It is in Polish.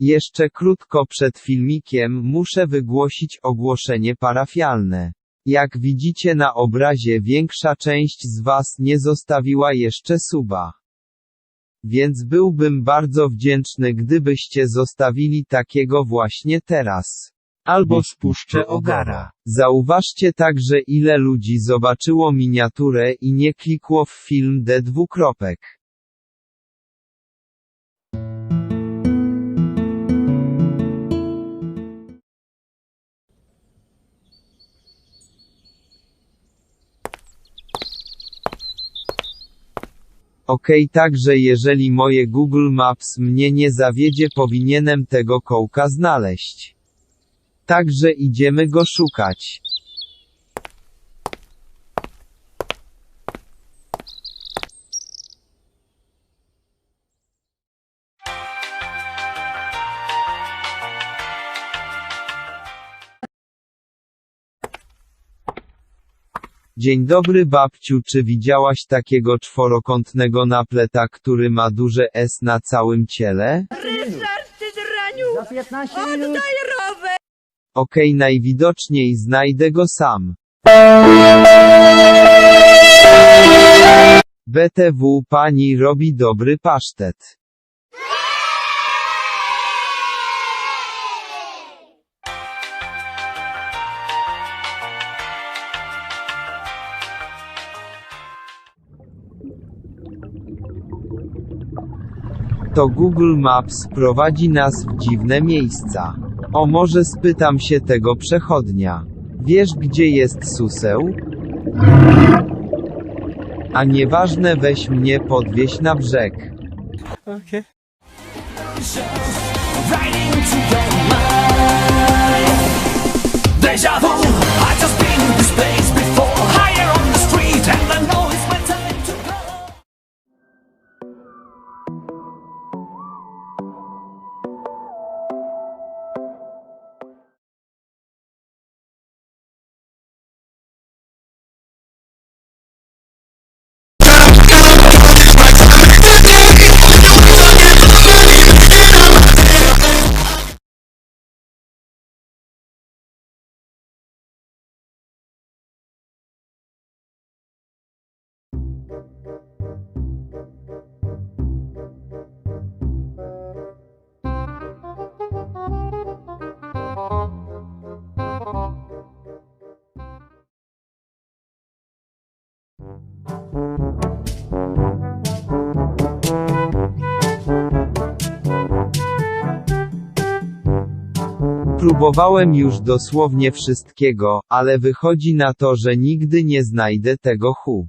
Jeszcze krótko przed filmikiem muszę wygłosić ogłoszenie parafialne. Jak widzicie na obrazie większa część z Was nie zostawiła jeszcze suba. Więc byłbym bardzo wdzięczny gdybyście zostawili takiego właśnie teraz. Albo spuszczę ogara. Zauważcie także ile ludzi zobaczyło miniaturę i nie klikło w film D dwukropek. Okej także jeżeli moje Google Maps mnie nie zawiedzie powinienem tego kołka znaleźć. Także idziemy go szukać. Dzień dobry babciu, czy widziałaś takiego czworokątnego napleta, który ma duże S na całym ciele? Ryszard, ty draniu! Za 15 minut. Oddaj rower! Okej, najwidoczniej znajdę go sam. BTW pani robi dobry pasztet. To Google Maps prowadzi nas w dziwne miejsca. O może spytam się tego przechodnia. Wiesz gdzie jest suseł? A nieważne weź mnie podwieź na brzeg. Okay. right Próbowałem już dosłownie wszystkiego, ale wychodzi na to, że nigdy nie znajdę tego hu.